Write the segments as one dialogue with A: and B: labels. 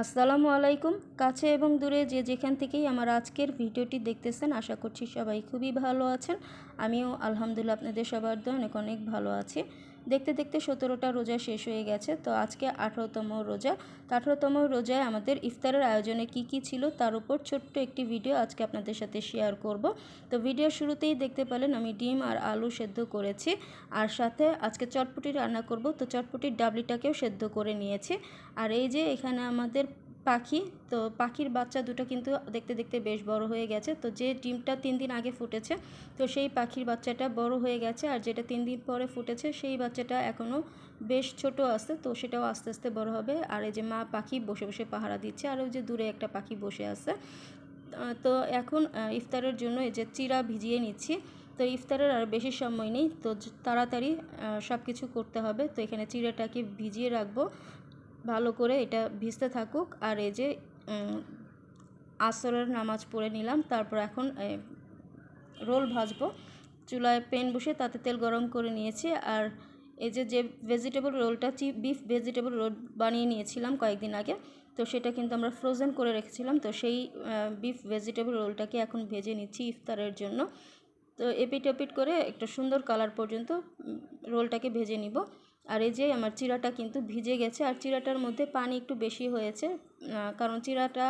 A: আসসালামু আলাইকুম। কাছে এবং দূরে যে যেখান থেকেই আমার আজকের ভিডিওটি দেখতেছেন, আশা করছি সবাই খুবই ভালো আছেন। আমিও আলহামদুলিল্লাহ আপনাদের সবার দয় অনেক অনেক ভালো আছি। দেখতে দেখতে সতেরোটা রোজা শেষ হয়ে গেছে। তো আজকে আঠারোতম রোজা। তো আঠারোতম রোজায় আমাদের ইফতারের আয়োজনে কি কি ছিল তার উপর ছোট্ট একটি ভিডিও আজকে আপনাদের সাথে শেয়ার করব। তো ভিডিওর শুরুতেই দেখতে পেলেন আমি ডিম আর আলু সেদ্ধ করেছি। আর সাথে আজকে চটপটি রান্না করব। তো চটপটির ডাবলিটাকেও সেদ্ধ করে নিয়েছি। আর এই যে এখানে আমাদের পাখি। তো পাখির বাচ্চা দুটো কিন্তু দেখতে দেখতে বেশ বড় হয়ে গেছে। তো যে ডিমটা তিন দিন আগে ফুটেছে, তো সেই পাখির বাচ্চাটা বড় হয়ে গেছে। আর যেটা তিন দিন পরে ফুটেছে, সেই বাচ্চাটা এখনও বেশ ছোট আছে, তো সেটাও আস্তে আস্তে বড় হবে। আর এই যে মা পাখি বসে বসে পাহারা দিচ্ছে, আর ওই যে দূরে একটা পাখি বসে আছে। তো এখন ইফতারের জন্য এই যে চিরা ভিজিয়ে নিচ্ছি। তো ইফতারের আর বেশি সময় নেই, তো তাড়াতাড়ি সব কিছু করতে হবে। তো এখানে চিড়াটাকে ভিজিয়ে রাখব। ভালো করে এটা ভিজতে থাকুক। আর এই যে আসরের নামাজ পড়ে নিলাম, তারপর এখন রোল ভাজবো। চুলায় পেন বসে তাতে তেল গরম করে নিয়েছি। আর এই যে যে ভেজিটেবল রোলটা বিফ ভেজিটেবল রোল বানিয়ে নিয়েছিলাম কয়েকদিন আগে, তো সেটা কিন্তু আমরা ফ্রোজেন করে রেখেছিলাম। তো সেই বিফ ভেজিটেবল রোলটাকে এখন ভেজে নিচ্ছি ইফতারের জন্য। তো এপিট এপিট করে একটা সুন্দর কালার পর্যন্ত রোলটাকে ভেজে নিব। আর এই যে আমার চিরাটা কিন্তু ভিজে গেছে, আর চিরাটার মধ্যে পানি একটু বেশি হয়েছে কারণ চিরাটা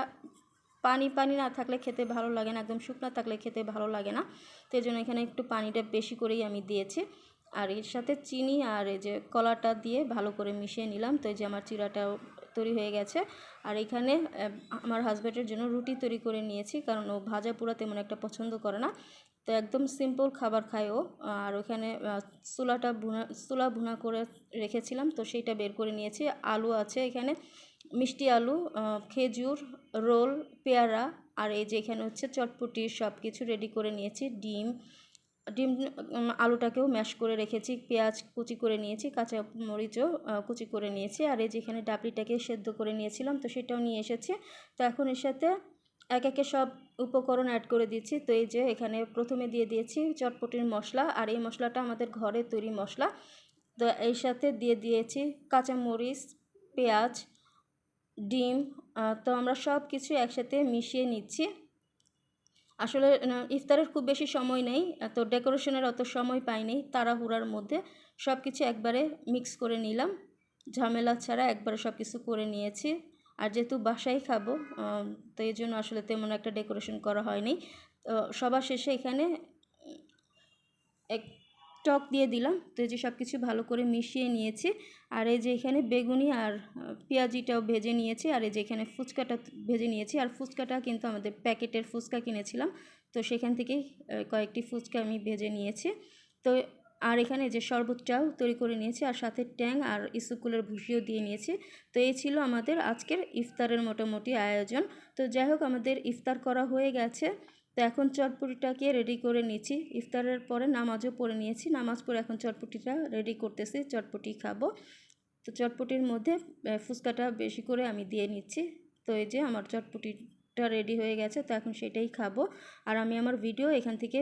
A: পানি পানি না থাকলে খেতে ভালো লাগে না, একদম শুকনো থাকলে খেতে ভালো লাগে না, তো এই জন্য এখানে একটু পানিটা বেশি করেই আমি দিয়েছি। আর এর সাথে চিনি আর এই যে কলাটা দিয়ে ভালো করে মিশিয়ে নিলাম, তো এই যে আমার চিরাটাও তৈরি হয়ে গেছে। আর এখানে আমার হাজব্যান্ডের জন্য রুটি তৈরি করে নিয়েছি, কারণ ও ভাজা পোড়া তেমন একটা পছন্দ করে না। তো একদম সিম্পল খাবার খায় ও। আর ওখানে চুলাটা ভুনা, চুলা ভুনা করে রেখেছিলাম, তো সেইটা বের করে নিয়েছি। আলু আছে এখানে, মিষ্টি আলু খেজুর, রোল, পেয়ারা, আর এই যে এখানে হচ্ছে চটপটি সব কিছু রেডি করে নিয়েছি, ডিম ডিম আলুটাকেও ম্যাশ করে রেখেছি, পেঁয়াজ কুচি করে নিয়েছি, কাঁচা মরিচও কুচি করে নিয়েছি, আর এই যেখানে ডাবলিটাকে সেদ্ধ করে নিয়েছিলাম, তো সেটাও নিয়ে এসেছি। তো এখন এর সাথে এক একে সব উপকরণ অ্যাড করে দিচ্ছি। তো এই যে এখানে প্রথমে দিয়ে দিয়েছি চটপটির মশলা, আর এই মশলাটা আমাদের ঘরে তৈরি মশলা। তো এর সাথে দিয়ে দিয়েছি কাঁচামরিচ পেঁয়াজ, ডিম তো আমরা সব কিছু একসাথে মিশিয়ে নিচ্ছি। আসলে ইফতারের খুব বেশি সময় নেই তো ডেকোরেশনের অত সময় পাইনি, তাড়াহুড়ার মধ্যে সব কিছু একবারে মিক্স করে নিলাম। ঝামেলা ছাড়া একবারে সব কিছু করে নিয়েছি। আর যেহেতু বাসায় খাব তো এই জন্য আসলে তেমন একটা ডেকোরেশন করা হয়নি। তো সবার শেষে এখানে এক টক দিয়ে দিলাম। তো এই যে সব কিছু ভালো করে মিশিয়ে নিয়েছি। আর এই যে এখানে বেগুনি আর পেঁয়াজিটাও ভেজে নিয়েছি। আর এই যে এখানে ফুচকাটা ভেজে নিয়েছি। আর ফুচকাটা কিন্তু আমাদের প্যাকেটের ফুচকা কিনেছিলাম। তো সেখান থেকেই কয়েকটি ফুচকা আমি ভেজে নিয়েছি। তো আর এখানে যে শরবতটাও তৈরি করে নিয়েছি। আর সাথে ট্যাং আর ইসুকুলের ভুসিও দিয়ে নিয়েছি। তো এই ছিল আমাদের আজকের ইফতারের মোটামুটি আয়োজন। তো যাই হোক, আমাদের ইফতার করা হয়ে গেছে। তো এখন চটপটিটাকে রেডি করে নিয়েছি ইফতারের পরে নামাজও পড়ে নিয়েছি। নামাজ পড়ে এখন চটপটিটা রেডি করতেছি, চটপটি খাব। তো চটপটির মধ্যে ফুচকাটা বেশি করে আমি দিয়ে নিচ্ছি। তো এই যে আমার চটপটি টা রেডি হয়ে গেছে, তো এখন সেটাই খাব। আর আমি আমার ভিডিও এখান থেকে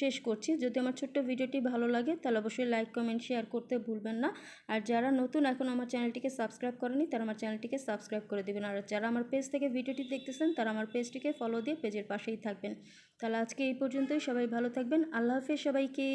A: শেষ করছি। যদি আমার ছোট্ট ভিডিওটি ভালো লাগে, তাহলে অবশ্যই লাইক কমেন্ট শেয়ার করতে ভুলবেন না। আর যারা নতুন এখন আমার চ্যানেলটিকে সাবস্ক্রাইব করেনি, তারা আমার চ্যানেলটিকে সাবস্ক্রাইব করে দেবেন। আর যারা আমার পেজ থেকে ভিডিওটি দেখতেছেন, তারা আমার পেজটিকে ফলো দিয়ে পেজের পাশেই থাকবেন। তাহলে আজকে এই পর্যন্তই, সবাই ভালো থাকবেন। আল্লাহ হাফেজ সবাইকে।